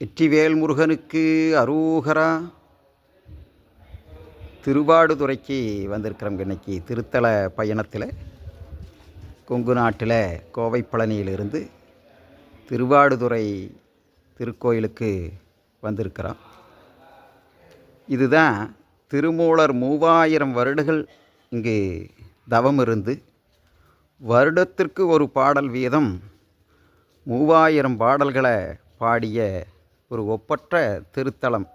வெற்றிவேல் முருகனுக்கு அரூகரா. திருவாடுதுறைக்கு வந்திருக்கிறோம் இன்னைக்கு திருத்தல பயணத்தில் கொங்கு நாட்டில் கோவை பழனியிலிருந்து திருவாடுதுறை திருக்கோயிலுக்கு வந்திருக்கிறோம். இதுதான் திருமூலர் மூவாயிரம் வருடங்கள் இங்கு தவம் இருந்து வருடத்திற்கு ஒரு பாடல் வீதம் மூவாயிரம் பாடல்களை பாடிய ஒரு ஒப்பற்ற திருத்தலம்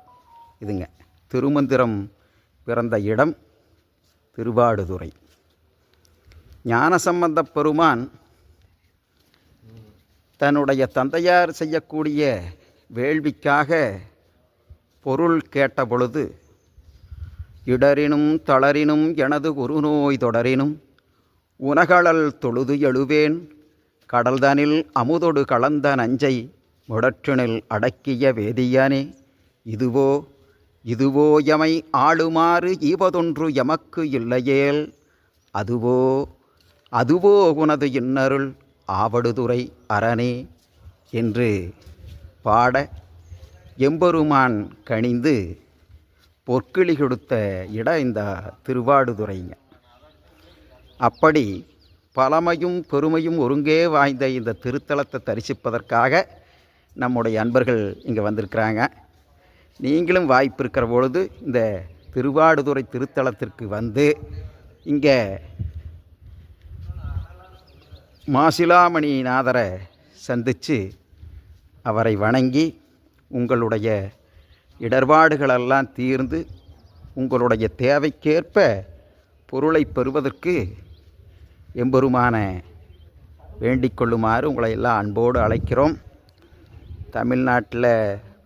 இதுங்க. திருமந்திரம் பிறந்த இடம் திருவாடுதுறை. ஞானசம்பந்த பெருமான் தன்னுடைய தந்தையார் செய்யக்கூடிய வேள்விக்காக பொருள் கேட்ட பொழுது இடரினும் தளரினும் எனது ஒரு நோய் தொடரினும் உனகளல் தொழுது எழுவேன் கடல்தனில் அமுதொடு கலந்த நஞ்சை முடற்றினில் அடக்கிய வேதியானே இதுவோ இதுவோ எமை ஆளுமாறு ஈவதொன்று எமக்கு இல்லையேல் அதுவோ அதுவோ உனது இன்னருள் ஆவடுதுறை அரணே என்று பாட எம்பெருமான் கணிந்து பொற்கிளி கொடுத்த இடம் இந்த திருவாடுதுறைங்க. அப்படி பழமையும் பெருமையும் ஒருங்கே வாய்ந்த இந்த திருத்தலத்தை தரிசிப்பதற்காக நம்முடைய அன்பர்கள் இங்கே வந்திருக்கிறாங்க. நீங்களும் வாய்ப்பு இருக்கிற பொழுது இந்த திருவாடுதுறை திருத்தலத்திற்கு வந்து இங்கே மாசிலாமணிநாதரை சந்தித்து அவரை வணங்கி உங்களுடைய இடர்பாடுகளெல்லாம் தீர்ந்து உங்களுடைய தேவைக்கேற்ப பொருளை பெறுவதற்கு எம்பெருமான வேண்டிக் கொள்ளுமாறு உங்களை எல்லாம் அன்போடு அழைக்கிறோம். தமிழ்நாட்டில்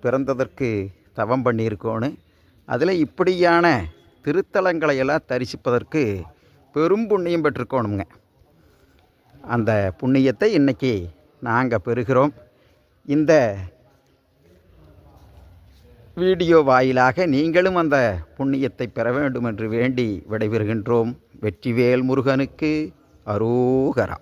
பிறந்ததற்கு தவம் பண்ணியிருக்கோன்னு. அதில் இப்படியான திருத்தலங்களை எல்லாம் தரிசிப்பதற்கு பெரும் புண்ணியம் பெற்றுக்கோணுங்க அந்த புண்ணியத்தை இன்றைக்கி நாங்கள் பெறுகிறோம். இந்த வீடியோ வாயிலாக நீங்களும் அந்த புண்ணியத்தை பெற வேண்டும் என்று வேண்டி விடைபெறுகின்றோம். வெற்றிவேல் முருகனுக்கு அரூகரா.